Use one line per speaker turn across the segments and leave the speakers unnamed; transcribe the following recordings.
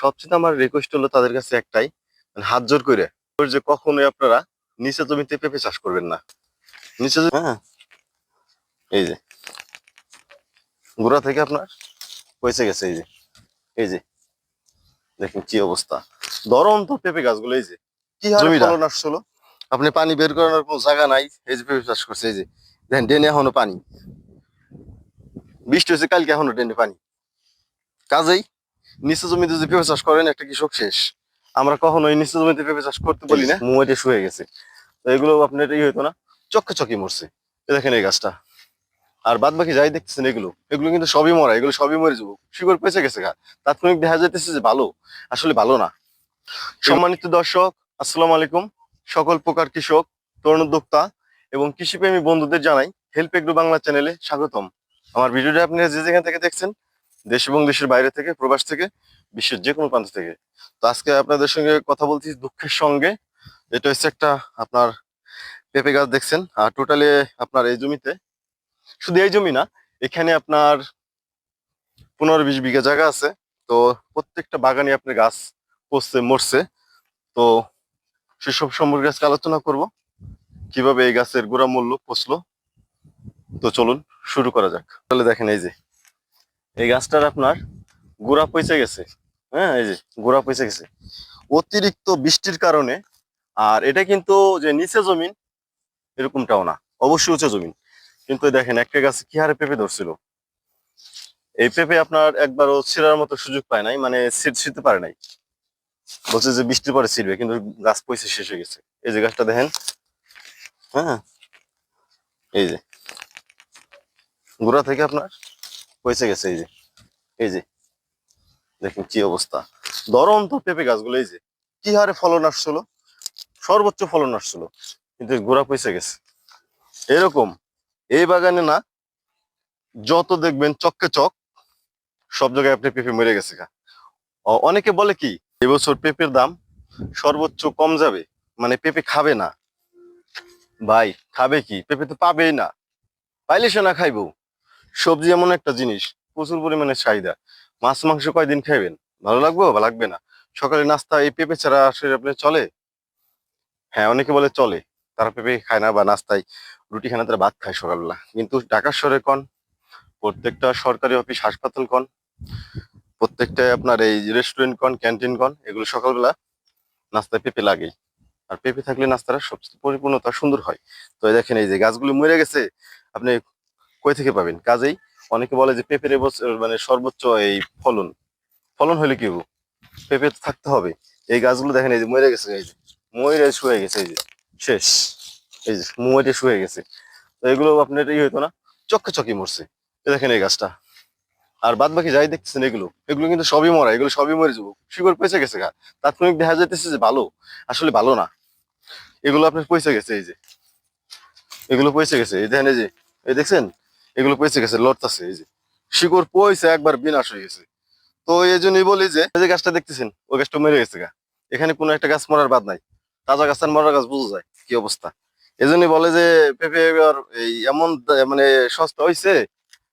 সবচেয়ে আমার রিকোয়েস্ট হলো তাদের কাছে একটাই মানে হাত জোর করে যে কখনোই আপনারা নিচে জমিতে পেঁপে চাষ করবেন না। নিচে হ্যাঁ। এই যে। গোড়া থেকে আপনার পয়সে গেছে এই যে। এই যে। দেখুন কি অবস্থা। দরম তো পেঁপে গাছগুলো এই যে। কি ফলন আসছিল? আপনি পানি বের করানোর কোনো জায়গা নাই এই যে পেঁপে চাষ করছে এই যে। দেখেন ডেনে এখনও পানি। বৃষ্টি হয়েছে কালকে এখনও ডেনে পানি। কাজেই নিচে জমিতে যদি পেঁপে চাষ করেন, একটা কৃষক শেষ। আমরা কখনোই নিচে জমিতে পেঁপে চাষ করতে বলি না। মুয়েটে শুয়ে গেছে। তো এগুলো আপনার ই হইতো না চক্কে চকি মরছে। এই দেখেন এই গাছটা। আর বাদ বাকি যাই দেখতেছেন এগুলো এগুলো কিন্তু সবই মরা, এগুলো সবই মরে যাব। শিকড় পেঁচে গেছে গা। তাৎক্ষণিক দেখা যাইতেছে যে ভালো, আসলে ভালো না। সম্মানিত দর্শক, আসসালাম আলাইকুম। সকল প্রকার কৃষক, তরুণ উদ্যোক্তা এবং কৃষিপ্রেমী বন্ধুদের জানাই হেল্প এগ্রো বাংলা চ্যানেলে স্বাগতম। আমার ভিডিওটা আপনারা যে যেখান থেকে দেখছেন দেশ এবং দেশের বাইরে থেকে, প্রবাস থেকে, বিশ্বের যে কোনো প্রান্ত থেকে। তো আজকে আপনাদের সঙ্গে কথা বলছি দুঃখের সঙ্গে। এটা হচ্ছে একটা আপনার পেঁপে গাছ দেখছেন। আর টোটালি আপনার এই জমিতে, শুধু এই জমি না, এখানে আপনার পনেরো বিশ বিঘা জায়গা আছে। তো প্রত্যেকটা বাগানে আপনার গাছ পচছে, মরছে। তো সেসব সম্পর্কে আজকে আলোচনা করব। কীভাবে এই গাছের গোড়া মূল্য পচলো? তো চলুন, শুরু করা যাক। তাহলে দেখেন এই যে এই গাছটার আপনার গোড়া পচে গেছে। হ্যাঁ এই যে গোড়া পচে গেছে। অতিরিক্ত বৃষ্টির কারণে আর এটা কিন্তু যে নিচে জমিন, এরকমটাও না। অবশ্যই উঁচু জমিন। কিন্তু দেখেন, একটা গাছে কি হারে পেঁপে ধরছিল? এই পেঁপে আপনার একবারও ছিঁড়ার মতো সুযোগ পায় নাই মানে ছিঁড়তে পারে নাই। বলছে যে বৃষ্টির পরে ছিঁড়বে, কিন্তু গাছ পয়সা শেষ হয়ে গেছে। এই যে গাছটা দেখেন। হ্যাঁ এই যে। গোড়া থেকে আপনার পয়সা গেছে, এই যে এই যে, দেখুন কি অবস্থা। দরম তো পেঁপে গাছগুলো, এই যে, কি হারে ফলন আসছিল? সর্বোচ্চ ফলন আসছিল, কিন্তু গোড়া পয়সা গেছে। এরকম, এই বাগানে না, যত দেখবেন চককে চক, সব জায়গায় আপনি পেঁপে মরে গেছে গা। অনেকে বলে কি, এবছর পেঁপের দাম সর্বোচ্চ কম যাবে মানে পেঁপে খাবে না। ভাই, খাবে কি? পেঁপে তো পাবেই না। পাইলে সে না খাইবো। সবজি এমন একটা জিনিস, প্রচুর পরিমাণে চাহিদা। মাছ, মাংস কয়দিন খাইবেন? ভালো লাগবে? বা লাগবে না? সকালে নাস্তা এই পেঁপে ছাড়া আসলে আপনি চলে? হ্যাঁ অনেকে বলে চলে। তারা পেঁপে খায় না বা নাস্তায় রুটি খানা তারা ভাত খায় সকালবেলা। কিন্তু ঢাকার শহরে কন, প্রত্যেকটা সরকারি অফিস, হাসপাতাল কন প্রত্যেকটা আপনার এই রেস্টুরেন্ট কন, ক্যান্টিন কন, এগুলো সকালবেলা নাস্তায় পেঁপে লাগেই আর পেঁপে থাকলে নাস্তাটা সবচেয়ে পরিপূর্ণতা সুন্দর হয়। তো দেখেন এই যে গাছগুলো মরে গেছে, আপনি কই থেকে পাবেন? কাজেই অনেকে বলে যে পেঁপের এবছর মানে সর্বোচ্চ এই ফলন। ফলন হলে কি? পেঁপে থাকতে হবে। এই গাছগুলো দেখেন, এই যে মরে গেছে, এই যে। ময়ূরে শুয়ে গেছে, এই যে। শেষ। এই যে ময়ূরে শুয়ে গেছে। তো এগুলো আপনার ই হইতো না চক্কে চকি মরছে। এই দেখেন এই গাছটা। আর বাদ বাকি যাই দেখতেছেন এগুলো এগুলো কিন্তু সবই মরা, এগুলো সবই মরে যাব। শিকড় পয়সা গেছে গা। তাৎক্ষণিক দেখা যাইতেছে যে ভালো, আসলে ভালো না। এগুলো আপনার পয়সা গেছে, এই যে। এগুলো পয়সা গেছে। এই দেখেন এই যে, এই দেখছেন? এগুলো পয়সা গেছে, লড়তাছে, এই যে। শিকড় পয়সা একবার বিনাশ হয়ে গেছে। তো এই জন্যই বলি যে যে গাছটা দেখতেছেন, ওই গাছটা মরে গেছে গা। এখানে কোনো একটা গাছ মরার বাদ নাই। তাজা গাছ আর মরা গাছ বোঝা যায় কি অবস্থা। এই বলে যে, পেঁপে এই এমন মানে সস্তা হয়েছে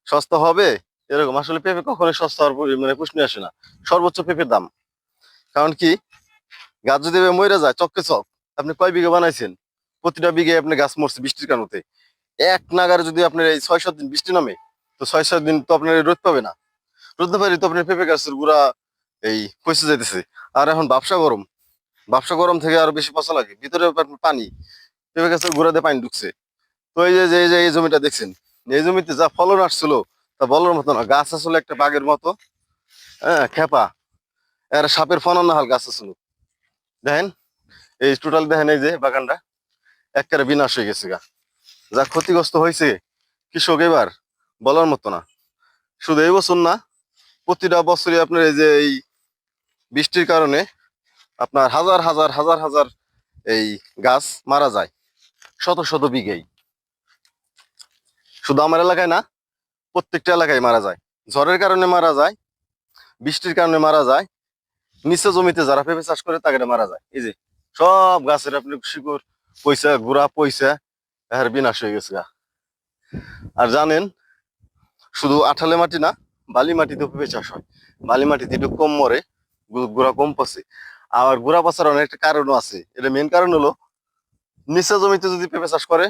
সস্তা হবে, এরকম। আসলে পেঁপে কখনোই সস্তা হওয়ার মানে প্রশ্ন আসে না। সর্বোচ্চ পেঁপের দাম। কারণ কি? গাছ যদি মরে যায়, চককে চক। আপনি কয় বিঘা বানাইছেন? প্রতিটা বিঘে আপনি গাছ মরছে বৃষ্টির কারণে। এক নাগারে যদি আপনার এই ছয় সাত দিন বৃষ্টি নামে, তো ছয় সাত দিন তো আপনার রোদ পাবে না। রোদ না পারি তো আপনার পেঁপে গাছের গুড়া এই পয়সা যাইতেছে। আর এখন ব্যবসা গরম। ব্যবসা গরম থেকে আরও বেশি পচা লাগে। ভিতরে পানি, পেঁপে গাছের গুড়া দিয়ে পানি ঢুকছে। তো এই যে যে এই জমিটা দেখছেন, এই জমিতে যা ফলন আসছিল, তা বলার মতো না। গাছ আসলে একটা বাঘের মতো হ্যাঁ খেপা। এর সাপের ফনন হাল গাছ আসলো দেখেন, এই টোটাল দেখেন এই যে বাগানটা, একেবারে বিনাশ হয়ে গেছে গা। যা ক্ষতিগ্রস্ত হয়েছে কৃষক এবার বলার মতো না। শুধু এই বছর না, প্রতিটা বছরই আপনার এই যে এই বৃষ্টির কারণে আপনার হাজার হাজার হাজার হাজার এই গাছ মারা যায়, শত শত বিঘেই। শুধু আমার এলাকায় না, প্রত্যেকটা এলাকায় মারা যায়। ঝড়ের কারণে মারা যায়, বৃষ্টির কারণে মারা যায়, নিচে জমিতে যারা পেঁপে চাষ করে তাকে মারা যায়। এই যে সব গাছের আপনি শিকড় পয়সা গুড়া পয়সা এর বিনাশ হয়ে গেছে গা। আর জানেন, শুধু আঠালে মাটি না, বালি মাটিতে পেঁপে চাষ হয়। বালি মাটিতে একটু কম মরে গুড়া কম পচে। আর গুড়া পচার অনেকটা কারণও আছে। এটা মেন কারণ হলো, নিচে জমিতে যদি পেঁপে চাষ করে,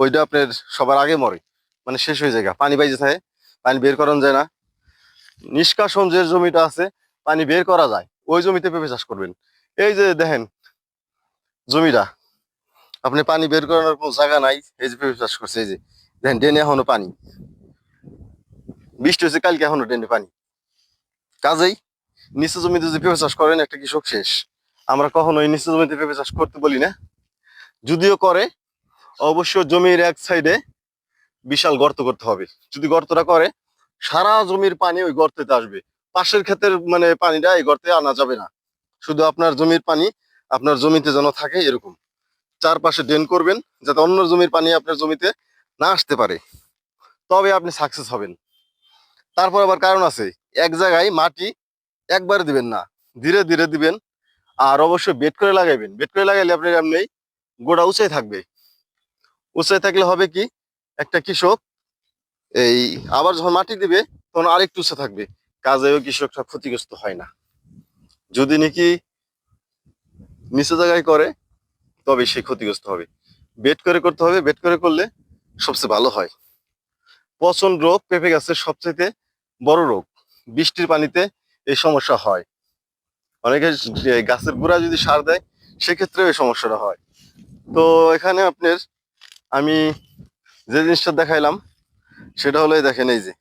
ওইটা আপনার সবার আগে মরে। মানে শেষ হয়ে যায় পানি বাইজে থাকে, পানি বের করানো যায় না। নিষ্কাশন যে জমিটা আছে, পানি বের করা যায়, ওই জমিতে পেঁপে চাষ করবেন। এই যে দেখেন, জমিটা আপনি পানি বের করানোর কোনো জায়গা নাই, এই যে চাষ করছে, এই যে। দেখেন ডেনে এখনও পানি। বৃষ্টি হচ্ছে কালকে এখনও ডেনে পানি। কাজেই নিচু জমিতে যদি পেঁপে চাষ করেন, একটা কৃষক শেষ। আমরা কখনোই নিচু জমিতে পেঁপে চাষ করতে বলি না। যদিও করে, অবশ্য জমির এক সাইডে বিশাল গর্ত করতে হবে। যদি গর্তটা করে, সারা জমির পানি ওই গর্তেতে আসবে। পাশের ক্ষেতের মানে পানিটা এই গর্তে আনা যাবে না। শুধু আপনার জমির পানি, আপনার জমিতে যেন থাকে এরকম। চারপাশে ড্রেন করবেন যাতে অন্য জমির পানি আপনার জমিতে না আসতে পারে। তবে আপনি সাকসেস হবেন। তারপর আবার কারণ আছে, এক জায়গায় মাটি একবার দিবেন না, ধীরে ধীরে দিবেন আর অবশ্যই বেড করে লাগাইবেন। বেড করে লাগাইলে আপনার এমনি গোড়া উঁচাই থাকবে। উঁচাই থাকলে হবে কি, একটা কৃষক এই আবার যখন মাটি দিবে, তখন আরেকটু উঁচা থাকবে। কাজেও কৃষকটা ক্ষতিগ্রস্ত হয় না। যদি নাকি নিচু জায়গায় করে তবে সে ক্ষতিগ্রস্ত হবে। বেট করে করতে হবে বেট করে করলে সবচেয়ে ভালো হয়। পচন রোগ পেঁপে গাছের সবচেয়ে বড় রোগ। বৃষ্টির পানিতে এই সমস্যা হয়। অনেকে গাছের গোড়া যদি সার দেয়, সেক্ষেত্রেও এই সমস্যাটা হয়। তো এখানে আপনার আমি যে জিনিসটা দেখাইলাম, সেটা হলো দেখেন এই যে,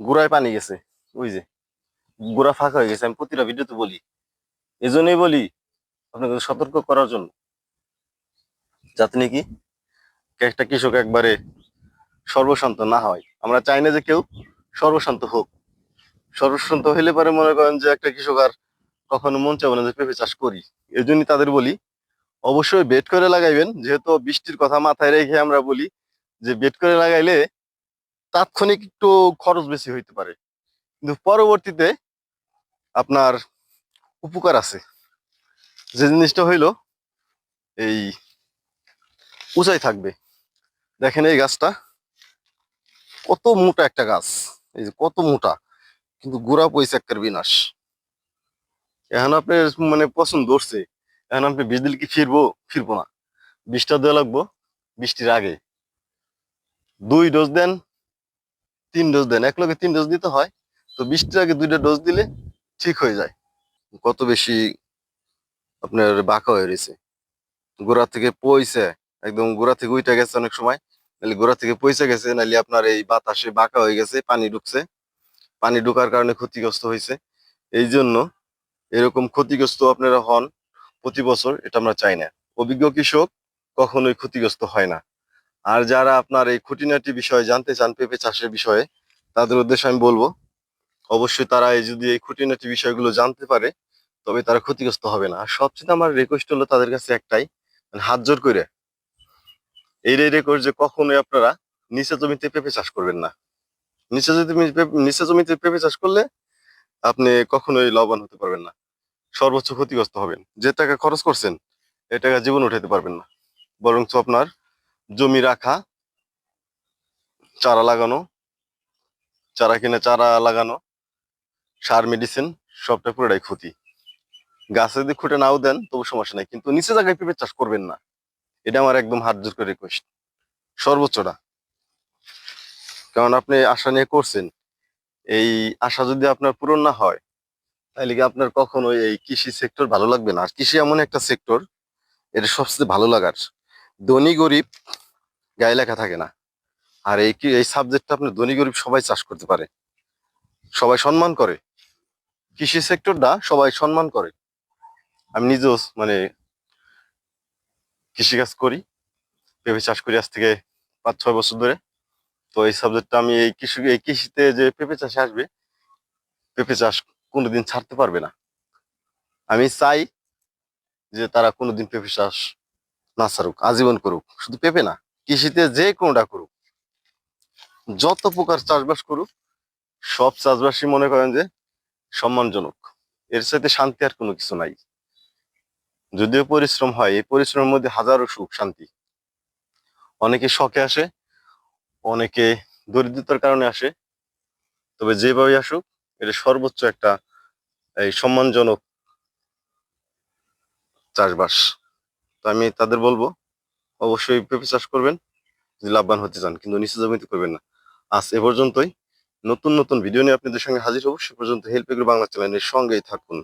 গোড়ায় পানি গেছে। ওই যে, গোড়া ফাঁকা হয়ে গেছে। আমি প্রতিটা ভিডিওতে বলি। এই জন্যই বলি, আপনাকে সতর্ক করার জন্য। যাতে নাকি একটা কৃষক একবারে সর্বশান্ত না হয়। আমরা চাই না যে কেউ সর্বশান্ত হোক। সর্বশান্ত হইলে পরে মনে করেন যে একটা কৃষক আর কখনো মন চাবে না যে পেঁপে চাষ করি। এই জন্যই তাদের বলি, অবশ্যই বেড করে লাগাইবেন। যেহেতু বৃষ্টির কথা মাথায় রেখে আমরা বলি যে বেড করে লাগাইলে তাৎক্ষণিক একটু খরচ বেশি হইতে পারে। কিন্তু পরবর্তীতে আপনার উপকার আছে। যে জিনিসটা হইল এই উঁচাই থাকবে। দেখেন এই গাছটা কত মোটা একটা গাছ। এই যে কত মোটা, কিন্তু গোড়া পয়সা একটা বিনাশ। এখন আপনার মানে পছন্দ ধরছে, এখন আপনি বীজ দিলে কি ফিরবো ফিরবো না। বীজটা দেওয়া লাগবো, বৃষ্টির আগে। দুই ডোজ দেন, তিন ডোজ দেন। এক লগে তিন ডোজ দিতে হয়, তো বৃষ্টির আগে দুইটা ডোজ দিলে ঠিক হয়ে যায়। কত বেশি আপনার বাঁকা হয়ে রয়েছে। গোড়া থেকে পয়সা একদম গোড়া থেকে উইটা গেছে অনেক সময়। নাহলে গোড়া থেকে পয়সা গেছে, নাহলে আপনার এই বাতাসে বাঁকা হয়ে গেছে, পানি ঢুকছে। পানি ঢোকার কারণে ক্ষতিগ্রস্ত হয়েছে এই জন্য এরকম ক্ষতিগ্রস্ত আপনারা হন প্রতি বছর, এটা আমরা চাই না। অভিজ্ঞ কৃষক কখনোই ক্ষতিগ্রস্ত হয় না। আর যারা আপনার এই খুঁটিনাটি বিষয়ে জানতে চান, পেঁপে চাষের বিষয়ে, তাদের উদ্দেশ্যে আমি বলব, অবশ্যই তারা এই যদি এই খুঁটিনাটি বিষয়গুলো জানতে পারে, তবে তারা ক্ষতিগ্রস্ত হবে না। আর সবচেয়ে আমার রিকোয়েস্ট হলো তাদের কাছে একটাই, হাত জোর করে এই রেকর্ড যে কখনোই আপনারা নিচে জমিতে পেঁপে চাষ করবেন না। নিচে যদি নিচে জমিতে পেঁপে চাষ করলে আপনি কখনোই লাভবান হতে পারবেন না। সর্বোচ্চ ক্ষতিগ্রস্ত হবেন। যে টাকা খরচ করছেন, এই টাকা জীবন উঠাতে পারবেন না। বরঞ্চ আপনার জমি রাখা, চারা লাগানো, চারা কিনে চারা লাগানো, সার, মেডিসিন সবটা পুরোটাই ক্ষতি। গাছে যদি খুঁটে নাও দেন, তবু সমস্যা নাই। কিন্তু নিচে জায়গায় পেঁপে চাষ করবেন না। এটা আমার একদম হাত জোর করে রিকোয়েস্ট সর্বোচ্চটা। কারণ আপনি আশা নিয়ে করছেন। এই আশা যদি আপনার পূরণ না হয়, তাহলে কি আপনার কখনো এই কৃষি সেক্টর ভালো লাগবে না? আর কৃষি এমন একটা সেক্টর এটা সবচেয়ে ভালো লাগার। ধনী গরিব গায়ে লেখা থাকে না। আর এই কি, এই সাবজেক্টটা আপনি ধনী গরিব সবাই চাষ করতে পারে। সবাই সম্মান করে। কৃষি সেক্টরটা সবাই সম্মান করে। আমি নিজেও মানে কৃষিকাজ করি পেঁপে চাষ করি আজ থেকে পাঁচ, ছয় বছর ধরে। তো এই সাবজেক্টটা আমি এই কৃষি, এই কৃষিতে যে পেঁপে চাষে আসবে, পেঁপে চাষ কোনোদিন ছাড়তে পারবে না। আমি চাই যে তারা কোনোদিন পেঁপে চাষ না ছাড়ুক, আজীবন করুক। শুধু পেঁপে না, কৃষিতে যে কোনোটা করুক, যত প্রকার চাষবাস করুক, সব চাষবাসই মনে করেন যে সম্মানজনক। এর সাথে শান্তি আর কোনো কিছু নাই। যদিও পরিশ্রম হয়, এই পরিশ্রমের মধ্যে হাজারো সুখ, শান্তি। অনেকে শখে আসে, অনেকে দরিদ্রতার কারণে আসে, তবে যেভাবে আসুক, এটা সর্বোচ্চ একটা, এই সম্মানজনক চাষবাস। তো আমি তাদের বলব, অবশ্যই পেঁপে চাষ করবেন, যদি লাভবান হতে চান, কিন্তু নিচু জমিতে করবেন না। আজ এ পর্যন্তই। নতুন নতুন ভিডিও নিয়ে আপনাদের সঙ্গে হাজির হব, সে পর্যন্ত হেল্প বাংলা চ্যানেলের সঙ্গেই থাকুন।